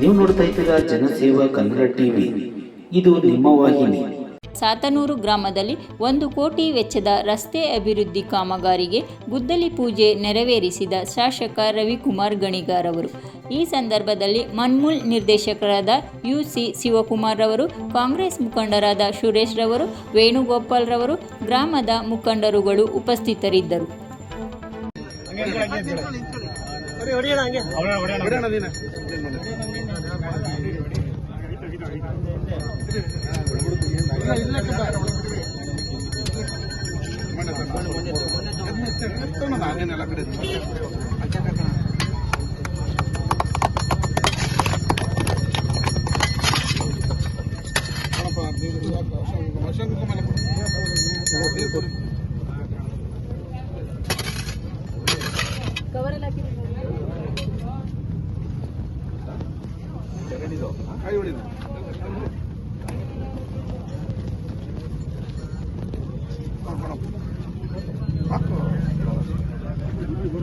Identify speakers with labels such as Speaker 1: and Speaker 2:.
Speaker 1: ನೀವು ನೋಡ್ತಾ ಇದ್ದೀರಾ ಜನಸೇವಾ ಕನ್ನಡ ಟಿವಿ. ಇದು ನಿಮ್ಮ ವಾಹಿನಿ.
Speaker 2: ಸಾತನೂರು ಗ್ರಾಮದಲ್ಲಿ ಒಂದು ಕೋಟಿ ವೆಚ್ಚದ ರಸ್ತೆ ಅಭಿವೃದ್ಧಿ ಕಾಮಗಾರಿಗೆ ಗುದ್ದಲಿ ಪೂಜೆ ನೆರವೇರಿಸಿದ ಶಾಸಕ ರವಿಕುಮಾರ್ ಗಣಿಗಾರ್ ಅವರು. ಈ ಸಂದರ್ಭದಲ್ಲಿ ಮನ್ಮೂಲ್ ನಿರ್ದೇಶಕರಾದ ಯು ಸಿ ಶಿವಕುಮಾರ್ ರವರು ಕಾಂಗ್ರೆಸ್ ಮುಖಂಡರಾದ ಸುರೇಶ್ ರವರು ವೇಣುಗೋಪಾಲ್ ರವರು ಗ್ರಾಮದ ಮುಖಂಡರುಗಳು ಉಪಸ್ಥಿತರಿದ್ದರು.
Speaker 3: അങ്ങനെയല്ല അടിപൊളി